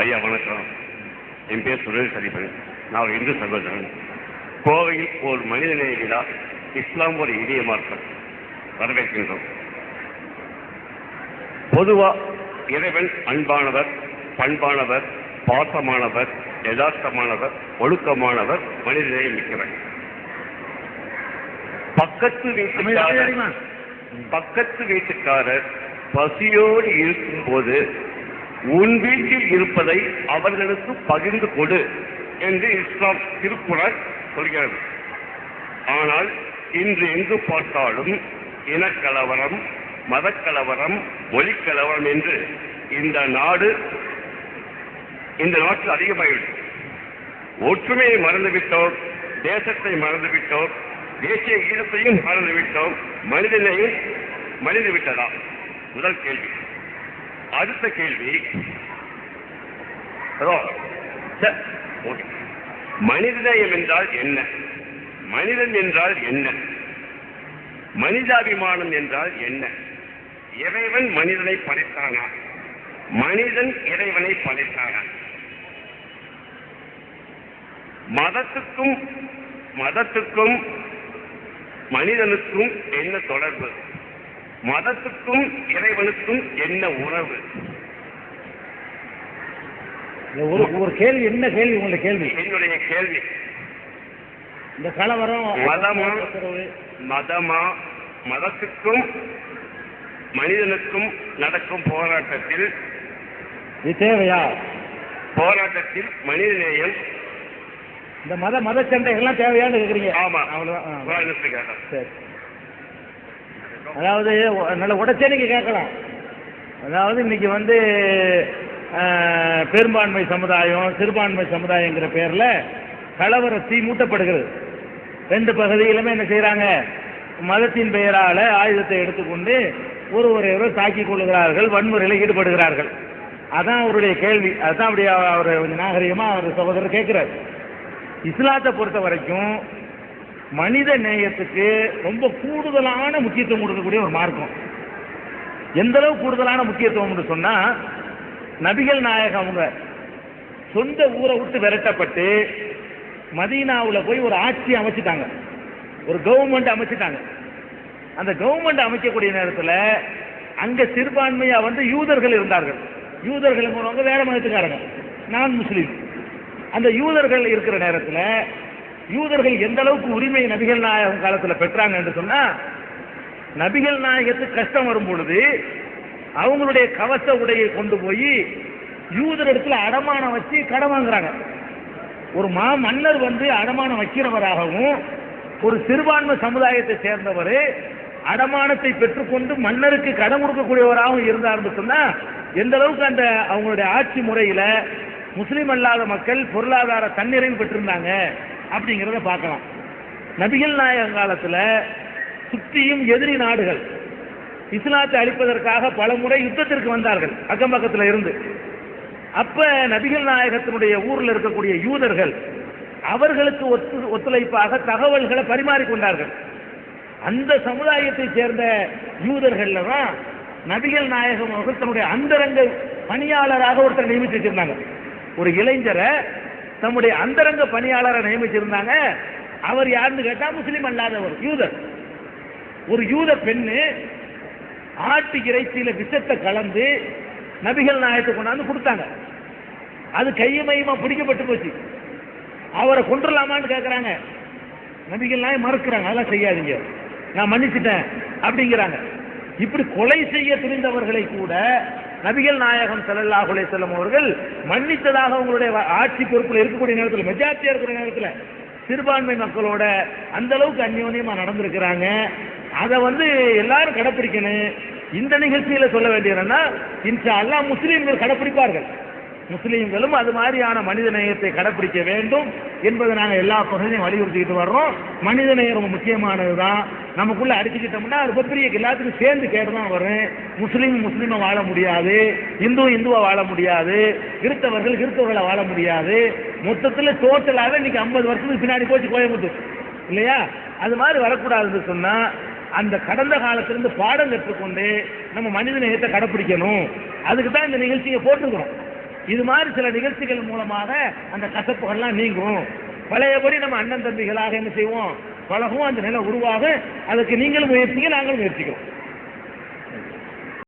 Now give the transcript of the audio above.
ஐயா வணக்கம். என் பேர் சுரேஷ் ஹரிபன் நான் ஒரு இந்து சகோதரன். கோவையில் ஒரு மனிதநேய விழா இஸ்லாம் ஒரு இனிய மார்க்கம் வரவேற்கின்றோம். பொதுவா இறைவன் அன்பானவர் பண்பானவர் பாசமானவர் யதார்த்தமானவர் ஒழுக்கமானவர் மனிதநேயம் மிக்கவர். பக்கத்து வீட்டுக்காரர் பக்கத்து வீட்டுக்காரர் பசியோடு இருக்கும்போது உன் வீட்டில் இருப்பதை அவர்களுக்கு பகிர்ந்து கொடு என்று இஸ்லாம் திருக்குறள் சொல்கிறது. ஆனால் இன்று எங்கு பார்த்தாலும் இனக்கலவரம் மதக்கலவரம் மொழிக்கலவரம் என்று இந்த நாடு இந்த நாட்டில் அதிகமாகிவிடும் ஒற்றுமையை மறந்துவிட்டோம் தேசத்தை மறந்துவிட்டோம் தேசிய ஈழத்தையும் மறந்துவிட்டோம் மனிதனையும் மனித விட்டதா முதல் கேள்வி. அடுத்த கேள்வி. மனிதநேயம் என்றால் என்ன? மனிதன் என்றால் என்ன? மனிதாபிமானம் என்றால் என்ன? இறைவன் மனிதனை படைத்தானா? மனிதன் இறைவனை படைத்தானா? மதத்துக்கும் மதத்துக்கும் மனிதனுக்கும் என்ன தொடர்பு? மதத்துக்கும் இறைவனுக்கும் என்ன உறவு? ஒரு ஒரு கேள்வி என்ன கேள்வி உங்களுடைய கேள்வி? என்னுடைய கேள்வி. இந்த கலவரம் மதமா மதமா மதத்துக்கும் மனிதனுக்கும் நடக்கும் போராட்டத்தில் இது தேவையா? போராட்டத்தில் மனிதநேயம். இந்த மத மத சண்டைகள்லாம் தேவையான்னு கேக்குறீங்க. ஆமா. புராணத்துக்காக. சரி. அதாவது நல்ல உடச்சே நீங்கள் கேட்கலாம். அதாவது இன்னைக்கு வந்து பெரும்பான்மை சமுதாயம் சிறுபான்மை சமுதாயங்கிற பேரில் கலவர தீ மூட்டப்படுகிறது. ரெண்டு பகுதியிலுமே என்ன செய்கிறாங்க மதத்தின் பெயரால் ஆயுதத்தை எடுத்துக்கொண்டு ஒருவரை தாக்கிக் கொள்கிறார்கள் வன்முறையில் ஈடுபடுகிறார்கள். அதான் அவருடைய கேள்வி. அதுதான் அப்படி அவர் கொஞ்சம் நாகரிகமாக அவர் சகோதரர் கேட்குறாரு. இஸ்லாத்தை பொறுத்த வரைக்கும் மனித நேயத்துக்கு ரொம்ப கூடுதலான முக்கியத்துவம் கொடுக்கக்கூடிய ஒரு மார்க்கம். எந்த அளவு கூடுதலான முக்கியத்துவம்னு சொன்னா நபிகள் நாயகம் அவங்க சொந்த ஊரை விட்டு விரட்டப்பட்டு மதீனாவில் போய் ஒரு ஆட்சி அமைச்சிட்டாங்க. ஒரு கவர்மெண்ட் அமைச்சிட்டாங்க. அந்த கவர்மெண்ட் அமைக்கக்கூடிய நேரத்தில் அங்க சிறுபான்மையா வந்து யூதர்கள் இருந்தார்கள். யூதர்கள் வேற மதத்துக்காரங்க. நான் முஸ்லீம். அந்த யூதர்கள் இருக்கிற நேரத்தில் யூதர்கள் எந்த அளவுக்கு உரிமை நபிகள் நாயகம் காலத்துல பெற்றாங்க என்று சொன்னா நபிகள் நாயகத்துக்கு கஷ்டம் வரும் பொழுது அவங்களுடைய கவச உடையை கொண்டு போய் யூதர் இடத்துல அடமானம் வச்சு கடன் வாங்குறாங்க. ஒரு மா மன்னர் வந்து அடமானம் வைக்கிறவராகவும் ஒரு சிறுபான்மை சமுதாயத்தை சேர்ந்தவர் அடமானத்தை பெற்றுக்கொண்டு மன்னருக்கு கடன் கொடுக்கக்கூடியவராகவும் இருந்தார்னு சொன்னா எந்த அளவுக்கு அந்த அவங்களுடைய ஆட்சி முறையில முஸ்லீம் அல்லாத மக்கள் பொருளாதார தன்னிறைவு பெற்றிருந்தாங்க அப்படிங்கிறத பார்க்கலாம். நபிகள் நாயகம் காலத்தில் சுற்றியும் எதிரி நாடுகள் இஸ்லாத்தை அழிப்பதற்காக பல முறை யுத்தத்திற்கு வந்தார்கள் அக்கம் பக்கத்தில் இருந்து. அப்ப நபிகள் நாயகத்தினுடைய ஊரில் இருக்கக்கூடிய யூதர்கள் அவர்களுக்கு ஒத்து ஒத்துழைப்பாக தகவல்களை பரிமாறிக்கொண்டார்கள். அந்த சமுதாயத்தை சேர்ந்த யூதர்கள்ல தான் நபிகள் நாயகம் அவர்கள் தன்னுடைய அந்தரங்க பணியாளராக ஒருத்தர் நியமித்து வச்சிருந்தாங்க. ஒரு இளைஞரை தம்முடைய அந்தரங்க பணியாளரை நியமிச்சிருந்தாங்க. அவர் யாருன்னு கேட்டா முஸ்லீம் அல்லாதவர் யூதர். ஒரு யூத பெண்ணு ஆட்டு இறைச்சியில விஷத்தை கலந்து நபிகள் நாயத்தை கொண்டாந்து கொடுத்தாங்க. அது கையமயமா பிடிக்கப்பட்டு போச்சு. அவரை கொண்டுலாமான்னு கேட்குறாங்க நபிகள் நாயம் மறுக்கிறாங்க அதெல்லாம் செய்யாதீங்க. நான் மன்னிச்சிட்டேன். அப்படிங்கிறாங்க. இப்படி கொலை செய்ய துணிந்தவர்களை கூட நபிகள் நாயகம் ஸல்லல்லாஹு செல்லும் அவர்கள் மன்னித்ததாக உங்களுடைய ஆட்சி பொறுப்பில் இருக்கக்கூடிய நேரத்தில் மெஜாரிட்டியா இருக்கிற நேரத்தில் சிறுபான்மை மக்களோட அந்த அளவுக்கு அந்யோன்யமா நடந்திருக்கிறாங்க. அதை வந்து எல்லாரும் கடைப்பிடிக்கணும். இந்த நிகழ்ச்சியில சொல்ல வேண்டியதுன்னா இன்ஷா அல்லாஹ் முஸ்லீம்கள் கடைப்பிடிப்பார்கள். முஸ்லீம்களும் அது மாதிரியான மனித நேயத்தை கடைப்பிடிக்க வேண்டும் என்பதை நாங்கள் எல்லா பகுதியும் வலியுறுத்திக்கிட்டு வர்றோம். மனித நேயம் ரொம்ப முக்கியமானது தான் நமக்குள்ள அடிச்சுக்கிட்டோம்னா அது பெரிய எல்லாத்துக்கும் சேர்ந்து கேட்டு தான் வரும் முஸ்லீம் முஸ்லீமை வாழ முடியாது. இந்து இந்துவை வாழ முடியாது. கிறிஸ்தவர்கள் கிறிஸ்தவர்களை வாழ முடியாது. மொத்தத்தில் டோட்டலாக இன்னைக்கு ஐம்பது வருஷத்துக்கு பின்னாடி போச்சு கோயம்புத்தூர். இல்லையா? அது மாதிரி வரக்கூடாதுன்னு சொன்னால் அந்த கடந்த காலத்திலிருந்து பாடம் கற்றுக்கொண்டு நம்ம மனித நேயத்தை கடைப்பிடிக்கணும். அதுக்கு தான் இந்த நிகழ்ச்சியை போட்டுக்கிறோம் இது மாதிரி சில நிகழ்ச்சிகள் மூலமாக அந்த கசப்புகள்லாம் நீங்கும். பழையபடி நம்ம அண்ணன் தம்பிகளாக என்ன செய்வோம்? பழகும் அந்த நிலை உருவாக அதுக்கு நீங்களும் முயற்சிங்க நாங்களும் முயற்சிக்கிறோம்.